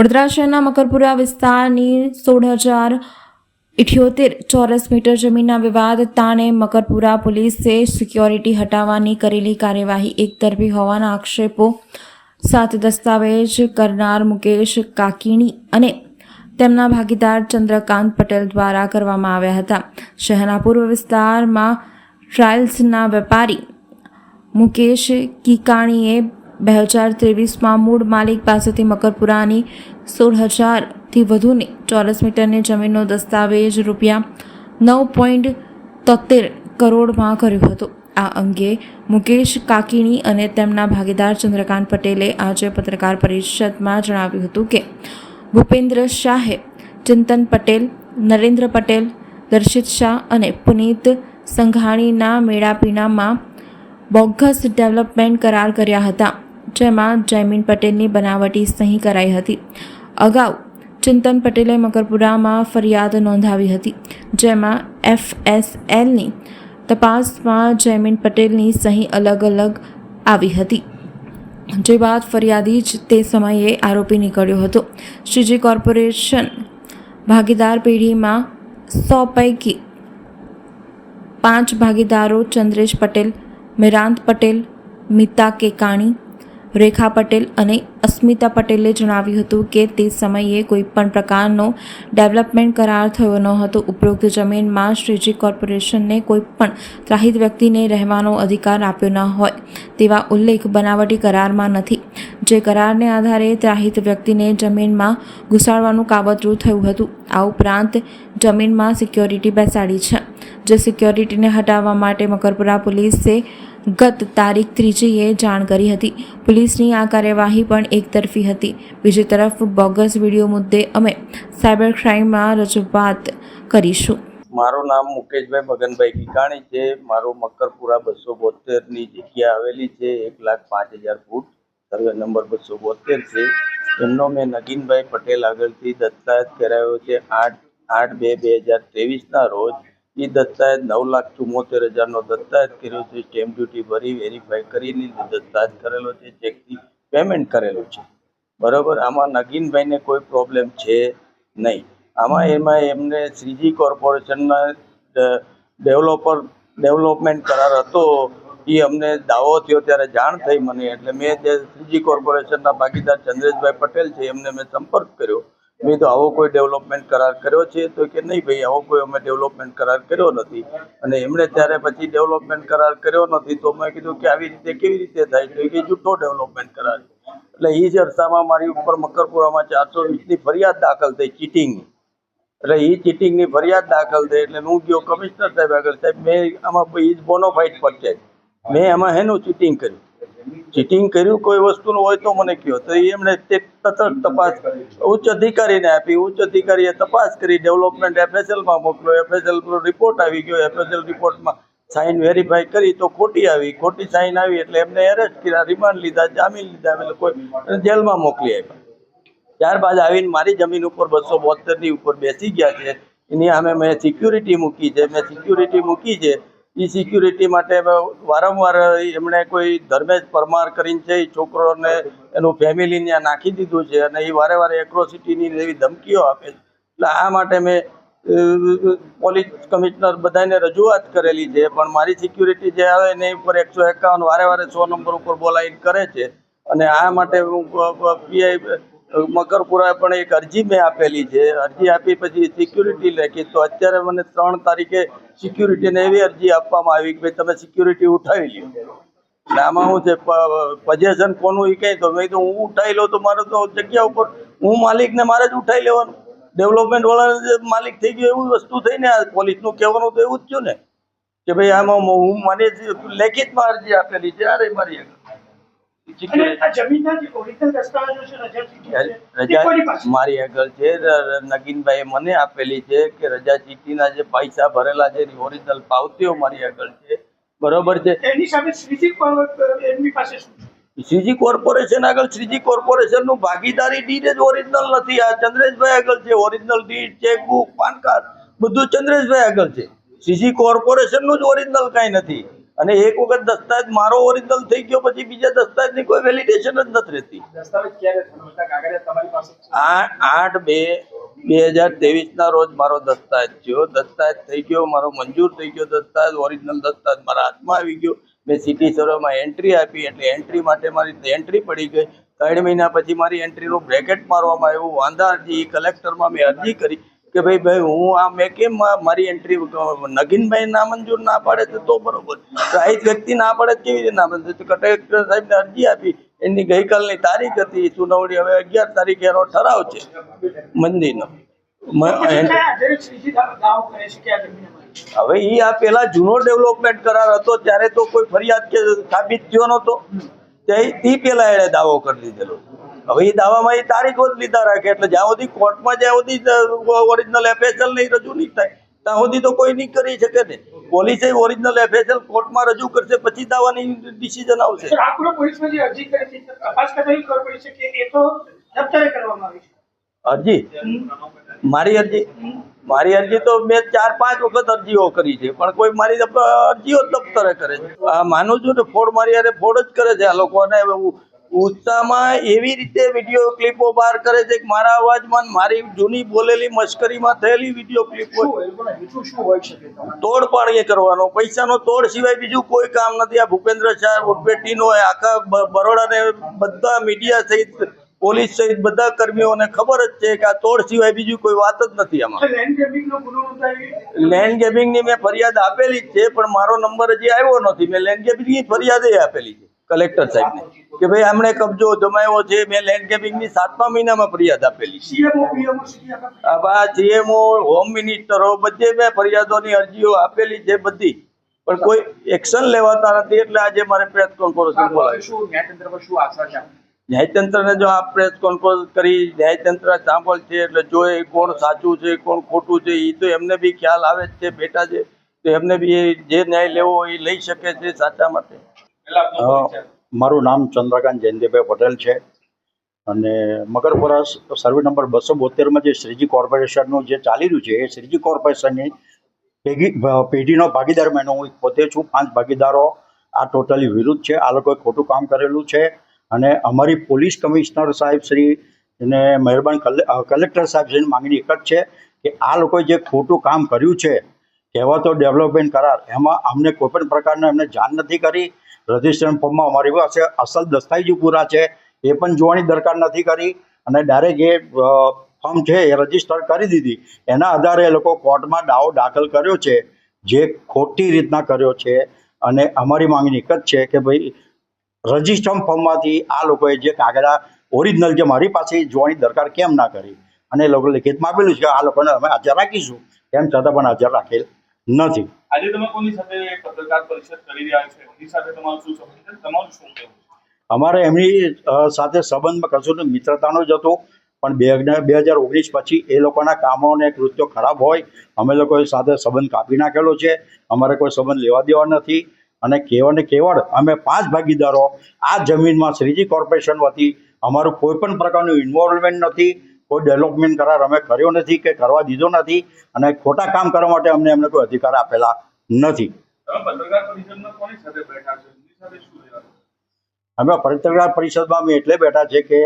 વડોદરા શહેરના મકરપુરા વિસ્તારની સોળ હજાર ઇઠ્યોતેર ચોરસ મીટર જમીનના વિવાદ તાણે મકરપુરા પોલીસે સિક્યોરિટી હટાવવાની કરેલી કાર્યવાહી એકતરફી હોવાના આક્ષેપો સાથે દસ્તાવેજ કરનાર મુકેશ કાકીણી અને તેમના ભાગીદાર ચંદ્રકાંત પટેલ દ્વારા કરવામાં આવ્યા હતા. શહેરના પૂર્વ વિસ્તારમાં ટ્રાયલ્સના વેપારી મુકેશ કિકાણીએ બે હજાર ત્રેવીસમાં મૂળ માલિક પાસેથી મકરપુરાની સોળ હજારથી વધુની ચોરસ મીટરની જમીનનો દસ્તાવેજ રૂપિયા નવ પોઈન્ટ તોતેર કરોડમાં કર્યો હતો. આ અંગે મુકેશ કાકીણી અને તેમના ભાગીદાર ચંદ્રકાંત પટેલે આજે પત્રકાર પરિષદમાં જણાવ્યું હતું કે, ભૂપેન્દ્ર શાહે ચિંતન પટેલ, નરેન્દ્ર પટેલ, દર્શિત શાહ અને પુનીત સંઘાણીના મેળાપીણામાં બોગસ ડેવલપમેન્ટ કરાર કર્યા હતા. જેમાં જયમીન પટેલની બનાવટી સહી કરાઈ હતી. અગાઉ ચિંતન પટેલે મકરપુરામાં ફરિયાદ નોંધાવી હતી, જેમાં એફએસએલની તપાસમાં જયમીન પટેલની સહી અલગ અલગ આવી હતી. જે બાદ ફરિયાદી જ તે સમયે આરોપી નીકળ્યો હતો. શ્રીજી કોર્પોરેશન ભાગીદાર પેઢીમાં સો પૈકી પાંચ ભાગીદારો ચંદ્રેશ પટેલ, મિરાંત પટેલ, મિતા કેકાણી રેખા પટેલ અને અસ્મિતા પટેલે જણાવ્યું હતું કે તે સમયે કોઈ પણ પ્રકારનો ડેવલપમેન્ટ કરાર થયો ન હતો. ઉપરોક્ત જમીનમાં શ્રીજી કોર્પોરેશનને કોઈ પણ ત્રાહિત વ્યક્તિને રહેવાનો અધિકાર આપ્યો ન હોય તેવા ઉલ્લેખ બનાવટી કરારમાં નથી. જે કરારને આધારે ત્રાહિત વ્યક્તિને જમીનમાં ઘુસાડવાનું કાવતરું થયું હતું. આ ઉપરાંત જમીનમાં સિક્યોરિટી બેસાડી છે, જે સિક્યોરિટીને હટાવવા માટે મકરપુરા પોલીસે ગત તારીખ ત્રીજીએ જાણ કરી હતી. પોલીસની આ કાર્યવાહી પણ એકતરફી હતી. બીજી તરફ, બોગસ વીડિયો મુદ્દે અમે સાયબર ક્રાઇમમાં રજૂઆત કરીશું. મારું નામ મુકેશભાઈ મગનભાઈ ગીકાણી છે. મારું મકરપુરા બસો બોતેરની જગ્યા આવેલી છે. એક લાખ પાંચ હજાર ફૂટ સર્વે નંબર બસો બોતેર છે. એમનો મેં નગીનભાઈ પટેલ આગળથી દસ્તાવેજ કરાવ્યો છે. આઠ આઠ બે બે હજાર ત્રેવીસના રોજ એ દસ્તાવેજ નવ લાખ ચુમ્મોતેર હજારનો દસ્તાવેજ કર્યો છે. સ્ટેમ્પ ડ્યુટી ભરી વેરીફાઈ કરીને દસ્તાવેજ કરેલો છે. ચેકથી પેમેન્ટ કરેલું છે. બરોબર? આમાં નગીનભાઈને કોઈ પ્રોબ્લેમ છે નહીં. આમાં એમાં એમને શ્રીજી કોર્પોરેશનના ડેવલપર ડેવલપમેન્ટ કરાર હતો. એ અમને દાવો થયો ત્યારે જાણ થઈ મને. એટલે મેં જે શ્રીજી કોર્પોરેશનના ભાગીદાર ચંદ્રેશભાઈ પટેલ છે, એમને મેં સંપર્ક કર્યો. મેં તો આવો કોઈ ડેવલપમેન્ટ કરાર કર્યો છે? તો કે, નહીં ભાઈ, આવો કોઈ અમે ડેવલપમેન્ટ કરાર કર્યો નથી. અને એમણે ત્યારે પછી ડેવલપમેન્ટ કરાર કર્યો નથી, તો મેં કીધું કે, આવી રીતે કેવી રીતે થાય? તો એ જૂઠો ડેવલપમેન્ટ કરાર એટલે એ જ અરસામાં મારી ઉપર મકરપુરામાં ચારસો વીસની ફરિયાદ દાખલ થઈ ચીટિંગની એટલે એ ચીટિંગની ફરિયાદ દાખલ થઈ, એટલે હું ગયો કમિશનર સાહેબ આગળ. સાહેબ, મેં આમાં ઇઝ પર પરચેજ મેં એમાં હેનું ચીટિંગ કર્યું. ચીટિંગ કર્યું કોઈ વસ્તુનું હોય તો મને કહો. તો એમણે તે તરત તપાસ ઉચ્ચ અધિકારીને આપી. ઉચ્ચ અધિકારીએ તપાસ કરી, ડેવલપમેન્ટ એફએસએલમાં મોકલ્યો એફએસએલ રિપોર્ટ આવી ગયો. એફએસએલ રિપોર્ટમાં સાઇન વેરીફાઈ કરી તો ખોટી આવી. ખોટી સાઇન આવી એટલે એમને એરેસ્ટ કર્યા રિમાન્ડ લીધા, જામીન લીધા. એટલે કોઈ જેલમાં મોકલી આપ્યા. ત્યારબાદ આવીને મારી જમીન ઉપર બસો બોતેરની ઉપર બેસી ગયા છે. એની સામે મેં સિક્યુરિટી મૂકી છે. મેં સિક્યુરિટી મૂકી છે. એ સિક્યુરિટી માટે વારંવાર એમણે કોઈ ધર્મેશ પરમાર કરીને છે એ છોકરોને એનું ફેમિલી ત્યાં નાખી દીધું છે અને એ વારે વારે એક્રોસિટીની એવી ધમકીઓ આપે છે. એટલે આ માટે મેં પોલીસ કમિશનર બધાને રજૂઆત કરેલી છે, પણ મારી સિક્યુરિટી જે આવે એની ઉપર એકસો એકાવન વારે વારે સો નંબર ઉપર બોલાવીને કરે છે. અને આ માટે હું પીઆઈ મકરપુરા પણ એક અરજી મેં આપેલી છે. અરજી આપી પછી સિક્યુરિટી લેખી. તો અત્યારે મને ત્રણ તારીખે સિક્યુરિટીને એવી અરજી આપવામાં આવી કે ભાઈ તમે સિક્યુરિટી ઉઠાવી લ્યો. એટલે આમાં હું છે પજેશન કોનું એ કહી તો મેં કીધું, હું ઉઠાવી લઉં તો મારે તો જગ્યા ઉપર, હું માલિકને મારે જ ઉઠાવી લેવાનું. ડેવલપમેન્ટ વાળા જે માલિક થઈ ગયો એવું વસ્તુ થઈને આ પોલીસનું કહેવાનું તો એવું જ થયું ને, કે ભાઈ આમાં હું મને લેખિતમાં અરજી આપેલી છે, આ રહી મારી original મારી આગળ છે. ર- મને આપેલી છે કે રજા ચીઠીના જે પૈસા ભરેલા છે એની ઓરિજિનલ પાવતીઓ મારી આગળ છે. બરોબર છે. એની સામે શ્રીજી એમની પાસે શ્રીજી કોર્પોરેશન આગળ શ્રીજી કોર્પોરેશનનું ભાગીદારી ડીડ જ ઓરિજિનલ નથી. આ ચંદ્રેશભાઈ આગળ છે. Original deed chequebook PAN card બધું ચંદ્રેશભાઈ આગળ છે. શ્રીજી કોર્પોરેશનનું જ ઓરિજિનલ કાંઈ નથી. અને એક વખત દસ્તાવેજ મારો ઓરિજિનલ થઈ ગયો પછી બીજા દસ્તાવેજની કોઈ વેલિડેશન જ નથી રહેતી. આઠ બે બે હજાર ત્રેવીસના રોજ મારો દસ્તાવેજ થયો. દસ્તાવેજ થઈ ગયો મારો મંજૂર થઈ ગયો દસ્તાવેજ ઓરિજિનલ દસ્તાવેજ મારા હાથમાં આવી ગયો. મેં સિટી સર્વેમાં એન્ટ્રી આપી એટલે એન્ટ્રી માટે મારી એન્ટ્રી પડી ગઈ. ત્રણ મહિના પછી મારી એન્ટ્રીનું બ્રેકેટ મારવામાં આવ્યું. વાંધા અરજી કલેક્ટરમાં મેં અરજી કરી. કે ભાઈ ભાઈ હું આ મેં કેમ મારી એન્ટ્રી નગીનભાઈ ના મંજૂર ના પાડે છે તો બરોબર. રાહિત વ્યક્તિ ના પાડે કેવી રીતે ના પાડે? તો કલેક્ટર સાહેબને અરજી આપી. એની ગઈકાલની તારીખ હતી સુનાવણી હવે અગિયાર તારીખે એનો ઠરાવ છે મંદિરનો? હવે એ આ પેલા જૂનો ડેવલપમેન્ટ કરાર હતો ત્યારે તો કોઈ ફરિયાદ કે સાબિત થયો નતો તે પેલા એણે દાવો કરી દીધેલો. હવે એ દાવામાં એ તારીખો જ લીધા રાખે. એટલે જ્યાં સુધી કોર્ટમાં જ્યાં સુધી ઓરિજિનલ એફએસએલ નહીં રજૂ નહીં થાય ત્યાં સુધી તો કોઈ નહીં કરી શકે ને. પોલીસે ઓરિજિનલ એફએસએલ કોર્ટમાં રજૂ કરશે પછી દાવાની ડિસિઝન આવશે. અરજી મારી અરજી? મારી અરજી તો મેં ચાર પાંચ વખત અરજીઓ કરી છે પણ કોઈ મારી અરજીઓ દફતરે કરે છે. આ માનું છું ને ફોડ મારી અરે ફોડ જ કરે છે આ લોકોને ઉત્સાહમાં એવી રીતે વીડિયો ક્લિપો બહાર કરે છે કે મારા અવાજમાં મારી જૂની બોલેલી મશ્કરીમાં થયેલી વીડિયો ક્લિપો તોડપાડ એ? તોડ પાણીએ કરવાનો. પૈસાનો તોડ સિવાય બીજું કોઈ કામ નથી. આ ભૂપેન્દ્ર શાહ ઉડપેટીનો આખા બરોડાને બધા મીડિયા સહિત પોલીસ સહિત બધા કર્મીઓને ખબર જ છે કે આ તોડ સિવાય બીજું કોઈ વાત જ નથી આમાં. લેન્ડ ગેબિંગની મેં ફરિયાદ આપેલી જ છે પણ મારો નંબર હજી આવ્યો નથી. મેં લેન્ડ ગેબિંગની ફરિયાદ આપેલી છે કલેક્ટર સાહેબને. કે ભાઈ એમણે કબજો જમાયો છે મેં લેન્ડ ગેબિંગની સાતમા મહિનામાં ફરિયાદ આપેલી આ સીએમઓ હોમ મિનિસ્ટરો બધે મેં ફરિયાદોની અરજીઓ આપેલી છે બધી. પણ કોઈ એક્શન લેવાતા નથી એટલે આજે મારે પ્રેસ કોન્ફરન્સ બોલાવી શું ન્યાયતંત્ર પર શું આશા છે? ન્યાયતંત્રને જો આ પ્રેસ કોન્ફરન્સ કરી ન્યાયતંત્ર સાંભળ છે એટલે જો એ કોણ સાચું છે કોણ ખોટું છે એ તો એમને બી ખ્યાલ આવે જ છે બેટા છે તો એમને બી જે ન્યાય લેવો એ લઈ શકે છે સાચા માટે. અ, મારું નામ ચંદ્રકાંત જયંતિભાઈ પટેલ છે. અને મગરપુરા સર્વે નંબર બસો બોતેરમાં જે શ્રીજી કોર્પોરેશનનું જે ચાલી રહ્યું છે, એ શ્રીજી કોર્પોરેશનની પેઢી પેઢીનો ભાગીદાર મેં હું પોતે છું, પાંચ ભાગીદારો આ ટોટલી વિરુદ્ધ છે. આ લોકોએ ખોટું કામ કરેલું છે. અને અમારી પોલીસ કમિશનર સાહેબ શ્રી અને મહેરબાન કલેક્ટર સાહેબ શ્રીની માંગણી એક જ છે કે આ લોકોએ જે ખોટું કામ કર્યું છે કહેવાતો ડેવલપમેન્ટ કરાર, એમાં અમને કોઈ પણ પ્રકારનો એમને જાણ નથી કરી. રજિસ્ટ્રેશન ફોર્મમાં અમારી પાસે અસલ દસ્તાવેજો પૂરા છે, એ પણ જોવાની દરકાર નથી કરી. અને ડાયરેક્ટ એ ફોર્મ છે એ રજિસ્ટર કરી દીધી. એના આધારે એ લોકો કોર્ટમાં દાવો દાખલ કર્યો છે, જે ખોટી રીતના કર્યો છે. અને અમારી માંગણી એક જ છે કે ભાઈ રજિસ્ટ્રમ ફોર્મમાંથી આ લોકોએ જે કાગળા ઓરિજિનલ જે મારી પાસે જોવાની દરકાર કેમ ના કરી? અને એ લોકો લિખિતમાં આપેલું છે કે આ લોકોને અમે હાજર રાખીશું. તેમ છતાં પણ હાજર રાખેલ નથી. આજે તમે કોની સાથે પત્રકાર પરિષદ કરી રહ્યા છો? એમની સાથે તમારું શું સંબંધ છે? તમારું શું કહેવું અમારે એમની સાથે સંબંધમાં કશું મિત્રતાનો જ હતો. પણ બે બે હજાર ઓગણીસ પછી એ લોકોના કામો અને કૃત્યો ખરાબ હોય અમે લોકોએ સાથે સંબંધ કાપી નાખેલો છે. અમારે કોઈ સંબંધ લેવા દેવા નથી. અને કેવળ ને કેવળ અમે પાંચ ભાગીદારો આ જમીનમાં શ્રીજી કોર્પોરેશન વતી અમારું કોઈ પણ પ્રકારનું ઇન્વોલ્વમેન્ટ નથી. કોઈ ડેવલપમેન્ટ કરાર અમે કર્યો નથી કે કરવા દીધો નથી અને ખોટા કામ કરવા માટે અમને એમને કોઈ અધિકાર આપેલા નથી. અમે પત્રકાર પરિષદમાં અમે એટલે બેઠા છે કે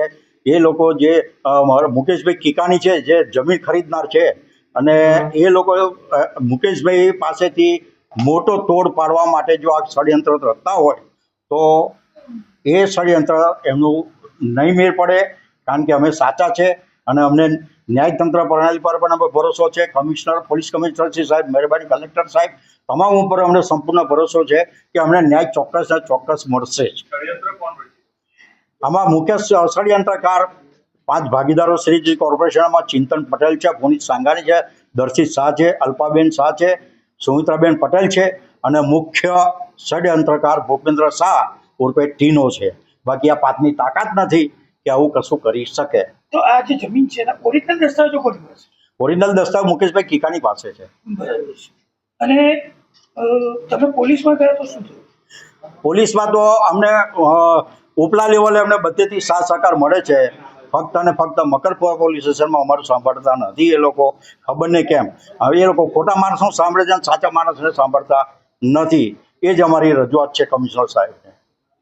એ લોકો જે મુકેશભાઈ કિકાણી છે જે જમીન ખરીદનાર છે અને એ લોકો મુકેશભાઈ પાસેથી મોટો તોડ પાડવા માટે જો આ ષડયંત્ર રચતા હોય તો એ ષડયંત્ર એમનું નહીં મેળ પડે કારણ કે અમે સાચા છે. અને અમને ન્યાયતંત્ર પ્રણાલી પર પણ અમે ભરોસો છે. કમિશનર પોલીસ કમિશનર શ્રી સાહેબ મહેરબાની કલેક્ટર સાહેબ તમામ ઉપર અમને સંપૂર્ણ ભરોસો છે કે અમને ન્યાય ચોક્કસ ને ચોક્કસ મળશે. જ આમાં મુખ્ય ષડયંત્રકાર પાંચ ભાગીદારો શ્રીજી કોર્પોરેશનમાં ચિંતન પટેલ છે પુનિત સાંગાણી છે દર્શિત શાહ છે અલ્પાબેન શાહ છે સુમિત્રાબેન પટેલ છે અને મુખ્ય ષડયંત્રકાર ભૂપેન્દ્ર શાહ ઉર્ફે ટીનો છે. બાકી આ પાંચની તાકાત નથી કે આવું કશું કરી શકે. તો આ જે જમીન છે એના ઓરિજિનલ દસ્તાવેજો કોની પાસે ઓરિજિનલ દસ્તાવેજ મુકેશભાઈ કિકાની પાસે છે. બરાબર છે. અને તમે પોલીસમાં ગયા તો શું થયું? પોલીસમાં તો અમને ઉપલા લેવલે અમને બધેથી સાથ સહકાર મળે છે. ફક્ત અને ફક્ત મકરપુરા પોલીસ સ્ટેશનમાં અમારું સાંભળતા નથી એ લોકો. ખબર નહીં કેમ. હવે એ લોકો ખોટા માણસો સાંભળે છે સાચા માણસને સાંભળતા નથી. એ જ અમારી રજૂઆત છે કમિશનર સાહેબ.